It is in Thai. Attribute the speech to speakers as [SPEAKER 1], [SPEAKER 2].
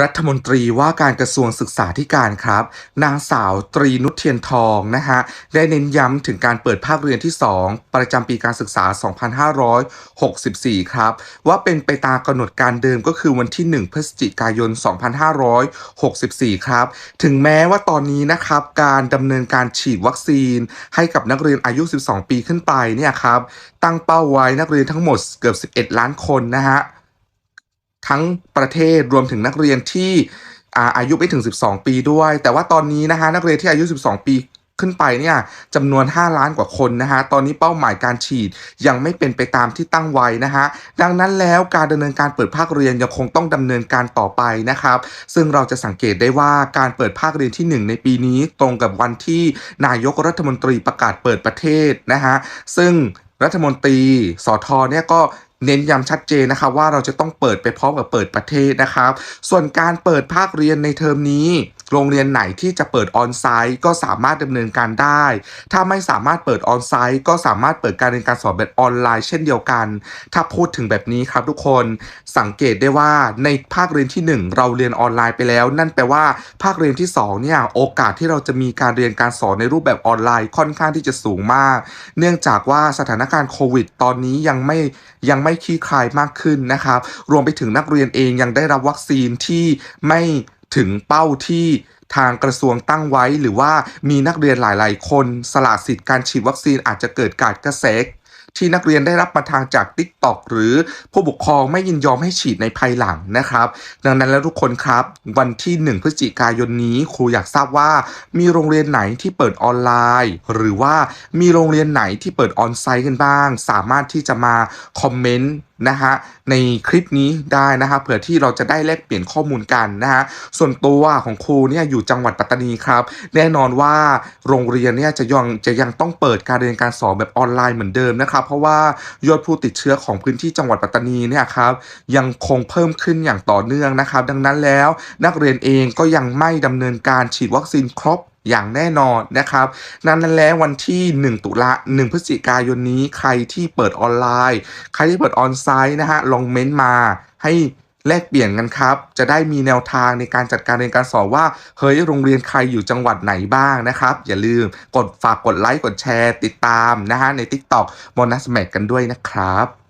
[SPEAKER 1] รัฐมนตรีว่าการกระทรวงศึกษาธิการครับ นางสาวตรีนุชเทียนทองนะฮะได้เน้นย้ำถึงการเปิดภาคเรียนที่ 2 ประจำปีการศึกษา 2564 ครับ ว่าเป็นไปตามกำหนดการเดิมก็คือวันที่ 1 พฤศจิกายน 2564 ครับ ถึงแม้ว่าตอนนี้นะครับ การดำเนินการฉีดวัคซีน ให้กับนักเรียนอายุ 12 ปีขึ้นไปเนี่ยครับตั้งเป้าไว้นักเรียนทั้งหมดเกือบ 11 ล้านคนนะฮะ ทั้งประเทศรวมถึงนักเรียนที่อาอายุไม่ถึง 12 ปีด้วย แต่ว่าตอนนี้นะฮะนักเรียนที่อายุ 12 ปีขึ้นไปเนี่ยจำนวน 5 ล้านกว่าคนนะฮะ ตอนนี้เป้าหมายการฉีดยังไม่เป็นไปตามที่ตั้งไว้นะฮะ ดังนั้นแล้วการดำเนินการเปิดภาคเรียนยังคงต้องดำเนินการต่อไปนะครับ ซึ่งเราจะสังเกตได้ว่าการเปิดภาคเรียนที่ 1 ในปีนี้ตรงกับวันที่นายกรัฐมนตรีประกาศเปิดประเทศนะฮะ ซึ่งรัฐมนตรีสอทอเนี่ยก็ เน้นย้ำชัดเจนนะครับว่าเราจะต้องเปิดไปพร้อมกับเปิดประเทศนะครับ ส่วนการเปิดภาคเรียนในเทอมนี้โรงเรียนไหนที่จะเปิดออนไซต์ก็สามารถดำเนินการได้ ถ้าไม่สามารถเปิดออนไซต์ก็สามารถเปิดการเรียนการสอนแบบออนไลน์เช่นเดียวกัน ถ้าพูดถึงแบบนี้ครับทุกคนสังเกตได้ว่าในภาคเรียนที่ 1 เราเรียนออนไลน์ไปแล้ว นั่นแปลว่าภาคเรียนที่2เนี่ยโอกาสที่เราจะมีการเรียนการสอนในรูปแบบออนไลน์ค่อนข้างที่จะสูงมาก เนื่องจากว่าสถานการณ์โควิด ตอนนี้ยังไม่ยังไม่คลี่คลายมากขึ้นนะครับ รวมไปถึงนักเรียนเองยังได้รับวัคซีนที่ไม่ ถึงเป้าที่ทางกระทรวงตั้งไว้ หรือว่ามีนักเรียนหลาย ๆ คนสละสิทธิ์การฉีดวัคซีนอาจจะเกิดการกระแส ที่นักเรียนได้รับมาทางจาก t ิ k t o k หรือผู้ปกครองไม่ยินยอมให้ฉีดในภายหลังนะครับ ดังนั้นแล้วทุกคนครับ วันที่ 1 พฤศจิกายนนี้ครูอยากทราบว่า มีโรงเรียนไหนที่เปิดออนไลน์ หรือว่ามีโรงเรียนไหนที่เปิดออนไซต์กันบ้าง สามารถที่จะมาคอมเมนต์นะฮะในคลิปนี้ได้นะฮะเผื่อที่เราจะได้แลกเปลี่ยนข้อมูลกันนะฮะส่วนตัวของครูเนี่ยอยู่จังหวัดปัตตานีครับ แน่นอนว่าโรงเรียนเนี่ยจะยังจะยังต้องเปิดการเรียนการสอนแบบออนไลน์เหมือนเดิมนะครับเพราะว่ายอดผู้ติดเชื้อของพื้นที่จังหวัดปัตตานีเนี่ยครับยังคงเพิ่มขึ้นอย่างต่อเนื่องนะครับ ดังนั้นแล้วนักเรียนเองก็ยังไม่ดำเนินการฉีดวัคซีนครบอย่างแน่นอนนะครับนั้นแล้ววันที่ 1 ตุลา1พฤศจิกายนนี้ใครที่เปิดออนไลน์ ใครที่เปิดออนไซต์นะฮะลองเม้นต์มาให้ แลกเปลี่ยนกันครับ จะได้มีแนวทางในการจัดการเรียนการสอนว่า เฮ้ยโรงเรียนใครอยู่จังหวัดไหนบ้างนะครับ อย่าลืมกดฝากกดไลค์กดแชร์ ติดตามนะฮะใน TikTok มอนัสแมกกันด้วยนะครับ